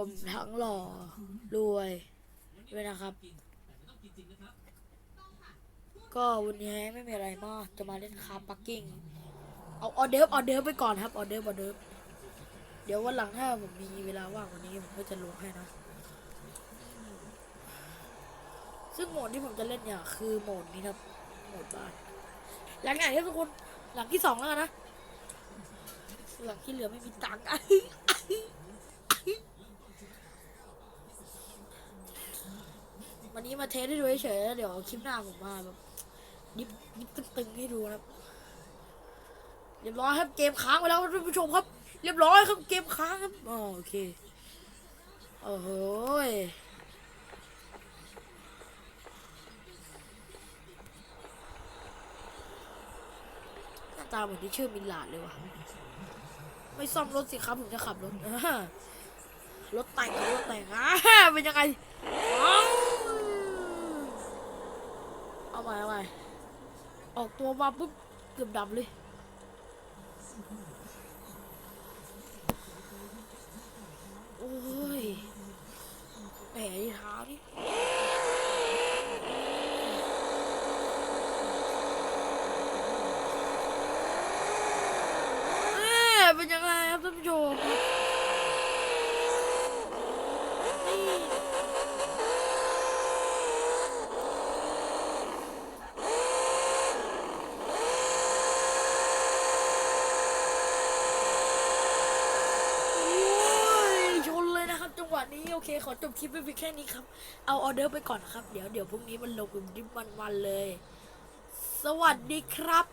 ผมทั้งหล่อรวยด้วยนะครับ ก็วันนี้ไม่มีอะไรมาก จะมาเล่นคาร์ปักกิ้ง เอาออเดิร์ฟออเดิร์ฟไปก่อนครับออเดิร์ฟออเดิร์ฟเดี๋ยววันหลังถ้าผมมีเวลาว่างวันนี้ผมก็จะลงให้นะ ซึ่งโหมดที่ผมจะเล่นเนี่ยคือโหมดนี้ครับ โหมดบ้าน หลังไหนครับทุกคน หลังที่สองแล้วนนะหลังที่เหลือไม่มีตังค์ วันนี้มาเทสให้ดูเฉยๆแล้วเดี๋ยวคลิปหน้าผมมาแบบยิบยิบตึงๆให้ดูนะครับเรียบร้อยครับเกมค้างไปแล้วท่านผู้ชมครับ เรียบร้อยครับเกมค้างครับโอเคโอ้โหหน้าตาเหมือนที่ชื่อมิลลาดเลยว่ะไม่ซ่อมรถสิครับผมจะขับรถรถแต่งกับรถแต่งอะเป็นยังไง อ้าวเอาใหม่เอาใหม่ออกตัวมาปุ๊บเกือบดับเลยโอ้ยแผลที่เท้านี่เอ๊ะเป็นยังไงครับท่านผู้ชมนี่โอ้ยชนเลยนะครับ จังหวะนี้ โอเคขอจบคลิปไปเพียงแค่นี้ครับ เอาออเดอร์ไปก่อนนะครับ เดี๋ยวเดี๋ยวพรุ่งนี้มันลงดิบวันๆเลย สวัสดีครับ